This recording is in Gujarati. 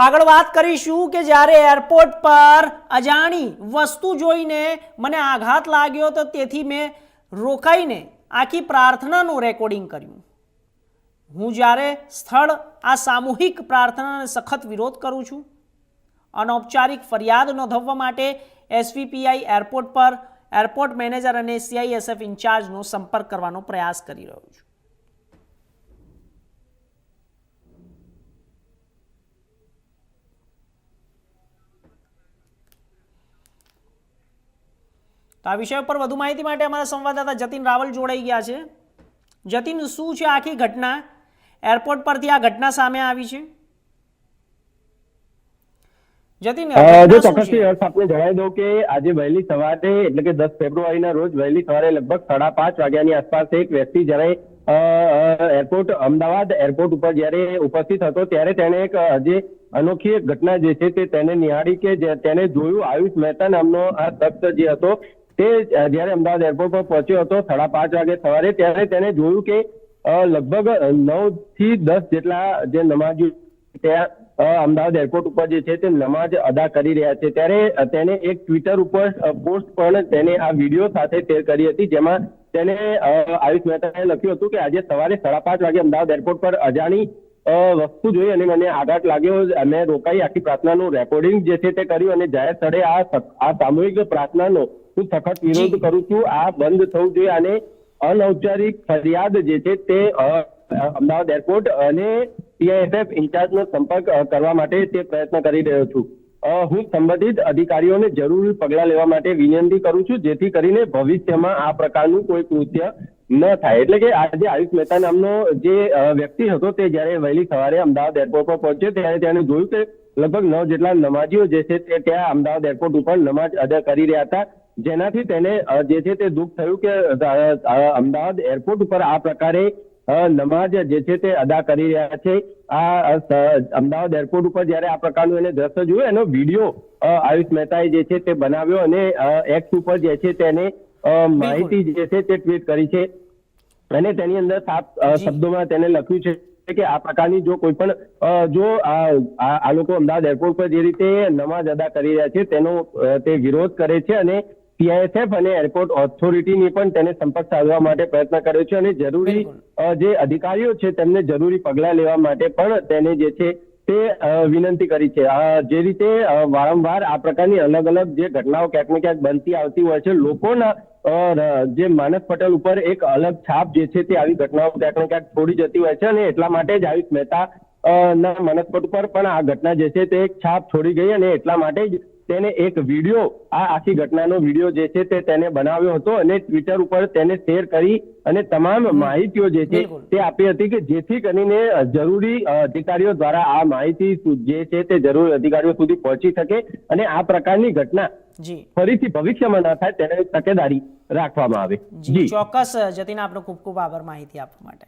આગળ વાત કરીશું કે જ્યારે એરપોર્ટ પર અજાણી વસ્તુ જોઈને મને આઘાત લાગ્યો તો તેથી મેં રોકાઈને આખી પ્રાર્થનાનું રેકોર્ડિંગ કર્યું. હું જ્યારે સ્થળ આ સામૂહિક પ્રાર્થનાને સખત વિરોધ કરું છું, અનૌપચારિક ફરિયાદ નોંધવવા માટે એસવીપીઆઈ એરપોર્ટ પર, એરપોર્ટ મેનેજર અને સીઆઈએસએફ ઇન્ચાર્જનો સંપર્ક કરવાનો પ્રયાસ કરી રહ્યો છું. તો આ વિષય પર વધુ માહિતી માટે અમારા સંવાદદાતા જતીન રાવલ જોડાઈ ગયા છે. જતીન શું છે આખી ઘટના? એરપોર્ટ પરથી આ ઘટના સામે આવી છે? જતીન જો ચોક્કસથી આપને જણાવી દઉં કે આજે વહેલી સવારે એટલે કે દસ ફેબ્રુઆરીના રોજ વહેલી સવારે લગભગ સાડા પાંચ વાગ્યાની આસપાસ એક વ્યક્તિ જ્યારે એરપોર્ટ અમદાવાદ એરપોર્ટ ઉપર જ્યારે ઉપસ્થિત હતો ત્યારે તેણે એક જે અનોખી એક ઘટના જે છે તે તેને નિહાળી કે તેને જોયું. આયુષ મહેતા નામનો આ તખ્ત જે હતો તે જ્યારે અમદાવાદ એરપોર્ટ પર પહોંચ્યો હતો, સાડા પાંચ વાગે સવારે, ત્યારે તેને જોયું કે લગભગ નવથી દસ જેટલા જે નમાજી ત્યાં અમદાવાદ એરપોર્ટ ઉપર જે છે, તે નમાજ અદા કરી રહ્યા છે. ત્યારે તેને એક ટ્વિટર ઉપર પોસ્ટ પણ તેને આ વીડિયો સાથે શેર કરી હતી, જેમાં તેને આયુષ મહેતાએ લખ્યું હતું કે, આજે સવારે સાડા પાંચ વાગે અમદાવાદ એરપોર્ટ પર અજાણી વસ્તુ જોઈ અને મને આઘાત લાગ્યો. મેં રોકાઈ આખી પ્રાર્થનાનું રેકોર્ડિંગ જે છે, તે કર્યું અને જાહેર સ્થળે આ સામૂહિક પ્રાર્થનાનો હું સખત વિરોધ કરું છું. આ બંધ થવું જોઈએ અને અનૌપચારિક ફરિયાદ જે છે તે અમદાવાદ એરપોર્ટ અને સીઆઈએસએફ ઇન્ચાર્જનો સંપર્ક કરવા માટે તે પ્રયત્ન કરી રહ્યો છું. હું સંબંધિત અધિકારીઓને જરૂરી પગલાં લેવા માટે વિનંતી કરું છું જેથી કરીને ભવિષ્યમાં આ પ્રકારનું કોઈ કૃત્ય ન થાય. એટલે કે આજે આયુષ મહેતા નામનો જે વ્યક્તિ હતો તે જ્યારે વહેલી સવારે અમદાવાદ એરપોર્ટ પર પહોંચ્યો ત્યારે તેને જોયું કે લગભગ નવ જેટલા નમાજીઓ જે છે તે ત્યાં અમદાવાદ એરપોર્ટ ઉપર નમાજ અદા કરી રહ્યા હતા. જેનાથી તેને જે છે તે દુઃખ થયું કે અમદાવાદ એરપોર્ટ ઉપર આ પ્રકારે નમાજ જે છે તે અદા કરી રહ્યા છે. આ અમદાવાદ એરપોર્ટ ઉપર જ્યારે આ પ્રકારનું એને દ્રશ્ય જોયું એનો વીડિયો આયુષ મહેતાએ જે છે તે બનાવ્યો અને એક્સ ઉપર જે છે તેને માહિતી જે છે તે ટ્વીટ કરી છે. અને તેની અંદર સાફ શબ્દોમાં તેને લખ્યું છે કે આ પ્રકારની જો કોઈ પણ જો આ લોકો અમદાવાદ એરપોર્ટ પર જે રીતે નમાજ અદા કરી રહ્યા છે તેનો તે વિરોધ કરે છે અને સીઆઈએસએફ અને એરપોર્ટ ઓથોરિટીની પણ તેને સંપર્ક સાધવા માટે પ્રયત્ન કર્યો છે અને જરૂરી જે અધિકારીઓ છે તેમને જરૂરી પગલાં લેવા માટે પણ તેને જે છે તે વિનંતી કરી છે. જે રીતે વારંવાર આ પ્રકારની અલગ અલગ જે ઘટનાઓ ક્યાંક ને ક્યાંક બનતી આવતી હોય છે લોકોના જે માનસ પટેલ ઉપર એક અલગ છાપ જે છે તે આવી ઘટનાઓ ક્યાંક ને ક્યાંક છોડી જતી હોય છે અને એટલા માટે જ આયુષ મહેતા ના મનસ્પટ ઉપર પણ આ ઘટના જે છે તે એક છાપ છોડી ગઈ અને એટલા માટે જ તેને એક વીડિયો આ આખી ઘટનાનો વીડિયો જે છે તે તેને બનાવ્યો હતો અને ટ્વિટર ઉપર તેને શેર કરી અને તમામ માહિતીઓ જે છે તે આપી હતી કે જેથી કરીને જરૂરી અધિકારીઓ દ્વારા આ માહિતી જે છે તે જરૂરી અધિકારીઓ સુધી પહોંચી શકે અને આ પ્રકારની ઘટના ફરીથી ભવિષ્યમાં ન થાય તેને તકેદારી રાખવામાં આવે. જી. ચોક્કસ જતીન આપનો ખૂબ ખૂબ આભાર માહિતી આપવા માટે.